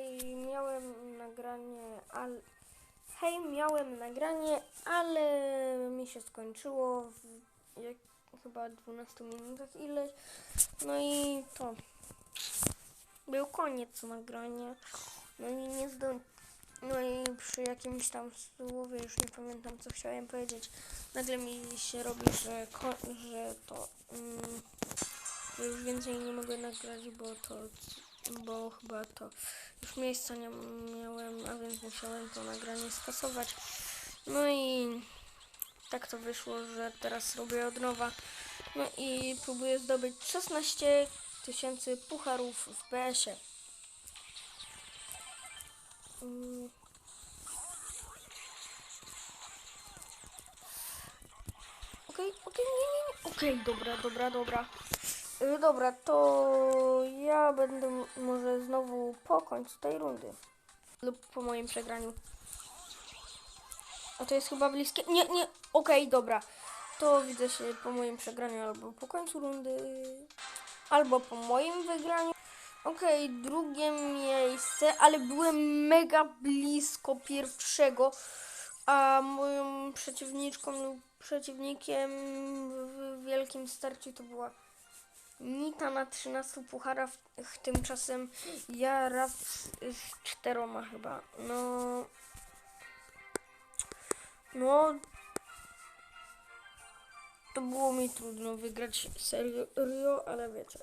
I miałem nagranie, ale... Hej, miałem nagranie, ale mi się skończyło w jak, chyba 12 minutach ileś. No i to był koniec nagrania. No i nie zdo... No i przy jakimś tam słowie, już nie pamiętam co chciałem powiedzieć, nagle mi się robi, że, że to... Mm, że już więcej nie mogę nagrać, bo to... Bo chyba to już miejsca nie miałem, a więc musiałem to nagranie skasować. No i tak to wyszło, że teraz robię od nowa. No i próbuję zdobyć 16 tysięcy pucharów w PS-ie. Mm. Okej, okej, nie, nie, nie. Okej, dobra, dobra, dobra. Y, Dobra, to ja będę może znowu po końcu tej rundy. Lub po moim przegraniu. A to jest chyba bliskie. Nie, nie, okej, dobra. To widzę się po moim przegraniu albo po końcu rundy. Albo po moim wygraniu. Okej, drugie miejsce, ale byłem mega blisko pierwszego. A moją przeciwniczką lub przeciwnikiem w wielkim starciu to była Nita na 13 pucharach, tymczasem ja raz z czteroma chyba. No. No. To było mi trudno wygrać serio, ale wiecie.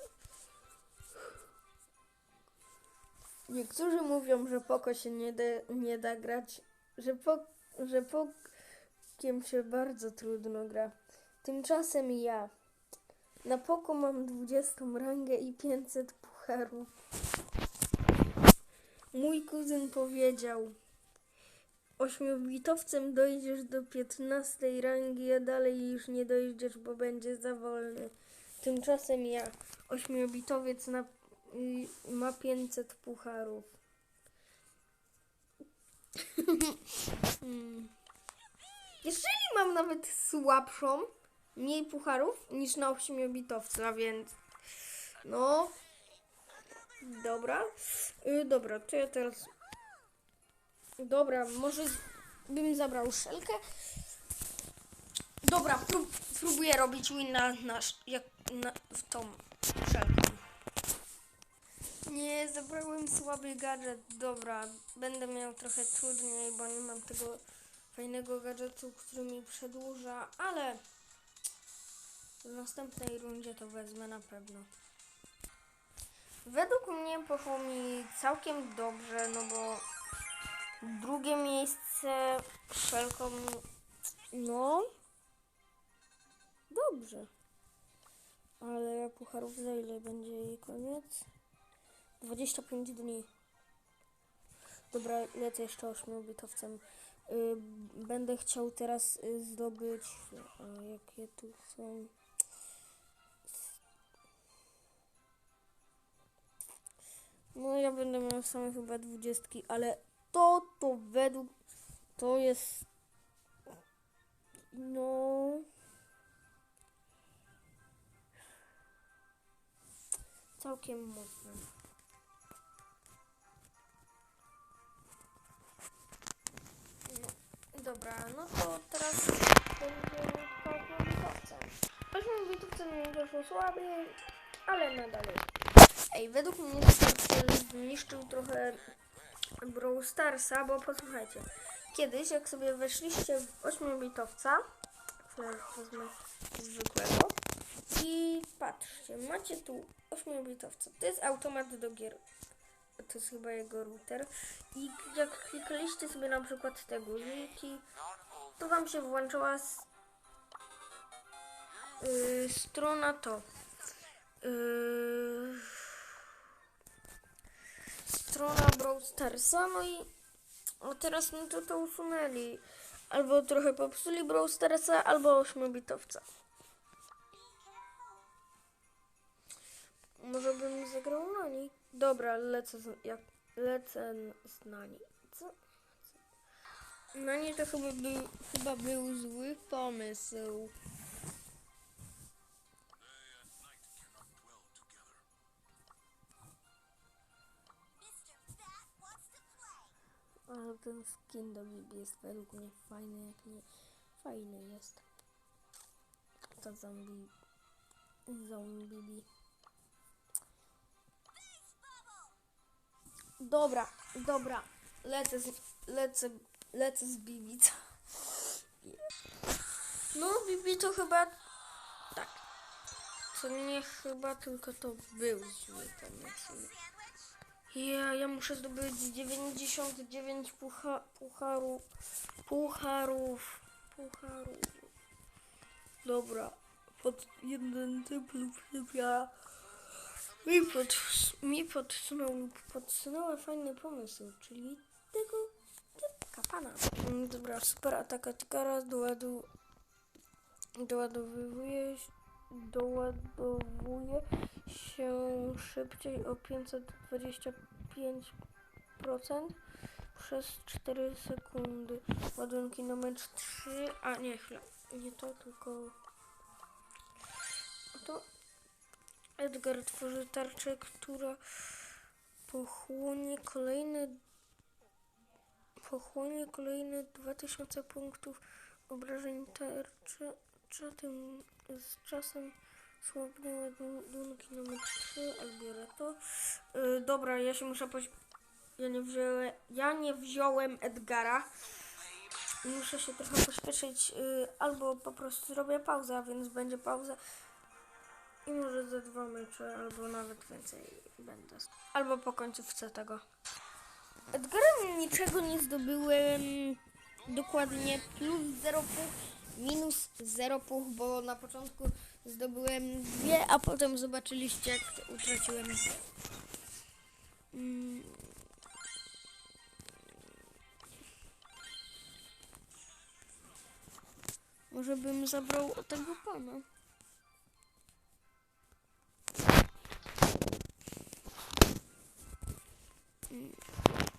Niektórzy mówią, że poko się nie da, nie da grać, że, po, że pokiem się bardzo trudno gra. Tymczasem ja. Na poko mam 20 rangę i 500 pucharów. Mój kuzyn powiedział, ośmiobitowcem dojdziesz do 15 rangi, a dalej już nie dojdziesz, bo będzie za wolny. Tymczasem ja, ośmiobitowiec na, y, ma 500 pucharów. Hmm. Jeżeli mam nawet słabszą, mniej pucharów niż na 8-bitowca, więc no dobra. Y, dobra, to ja teraz dobra, może bym zabrał szelkę. Dobra, prób, próbuję robić win na, na, jak, na w tą szelką. Nie, zabrałem słaby gadżet. Dobra, będę miał trochę trudniej, bo nie mam tego fajnego gadżetu, który mi przedłuża, ale w następnej rundzie to wezmę na pewno. Według mnie poszło mi całkiem dobrze, no bo drugie miejsce wszelką, no dobrze. Ale pucharów za ile będzie jej koniec? 25 dni. Dobra, lecę jeszcze ośmiobitowcem. Y, będę chciał teraz y, zdobyć. A jakie tu są? No ja będę miał same chyba dwudziestki, ale to to według to jest no całkiem mocne. No, dobra, no to teraz będzie po ośmiobitowce. Ośmiobitowce mi wyszło słabiej, ale nadal jest. Ej, według mnie Starcel zniszczył trochę Brawl Starsa, bo posłuchajcie. Kiedyś, jak sobie weszliście w 8-bitowca, chwilę wezmę zwykłego, i patrzcie, macie tu 8-bitowca. To jest automat do gier. To jest chyba jego router. I jak klikaliście sobie na przykład te guziki, to wam się włączyła s- yy, strona to. Yy, strona Brawl no i o teraz mi to, to usunęli. Albo trochę popsuli Brawl albo 8-bitowca. Może bym zagrał na nich? Dobra, lecę z, jak, lecę z nani. Co? Na nie to chyba był, chyba był zły pomysł. Ten skin do Bibi jest według mnie fajny, jak nie fajny jest. To zombie, zombie. Dobra, dobra, lecę z, lecę, lecę z Bibi. No Bibi to chyba, tak, to nie chyba, tylko to był zły pomysł. Ja, ja muszę zdobyć 99 pucha, pucharów, pucharów, pucharów. Dobra, pod jeden typ lub ja mi, pod, mi podsunął lub podsunęła fajny pomysł, czyli tego typka pana. Mm, Dobra, super ataka Tikara doładu, doładowuje, doładowuje się szybciej o 525% przez 4 sekundy. Ładunki numer 3, a nie, chwila, nie to, tylko to Edgar tworzy tarczę, która pochłonie kolejne pochłonie kolejne 2000 punktów obrażeń tarczy. Z czasem słabne ładunki numer 3, ale biorę to. Yy, dobra, ja się muszę poś... Ja nie wziąłem, ja nie wziąłem Edgara. Muszę się trochę pośpieszyć, yy, albo po prostu zrobię pauzę, więc będzie pauza. I może za dwa mecze, albo nawet więcej będę. Albo po końcówce tego. Edgarem niczego nie zdobyłem dokładnie plus 0 punktów, minus 0 punktów, bo na początku zdobyłem dwie, a potem zobaczyliście jak utraciłem. Mm. Może bym zabrał o tego pana.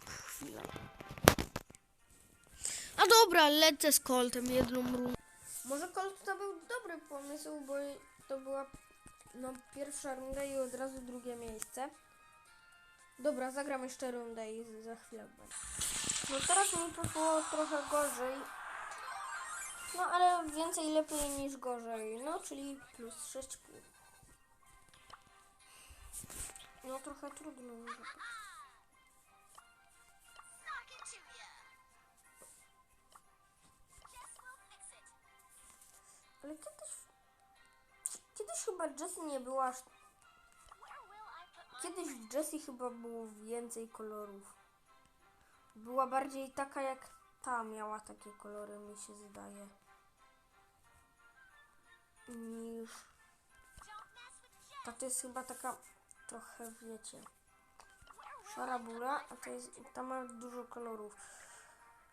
Chwila. A dobra, lecę z Coltem jedną rundę. Może Colt to był pomysł, bo to była no, pierwsza runda i od razu drugie miejsce. Dobra, zagram jeszcze rundę i za chwilę będzie. No teraz mi poszło trochę gorzej. No ale więcej lepiej niż gorzej. No czyli plus 6,5. No trochę trudno. może chyba Jessie nie była aż... Kiedyś w Jessie chyba było więcej kolorów. Była bardziej taka jak ta miała takie kolory, mi się zdaje. Niż... Ta to jest chyba taka trochę, wiecie... Szara bura, a to jest... Ta ma dużo kolorów.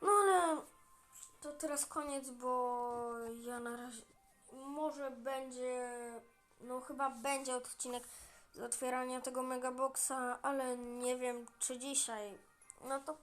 No ale... To teraz koniec, bo ja na razie... Może będzie... No chyba będzie odcinek z otwierania tego megaboxa, ale nie wiem czy dzisiaj. No to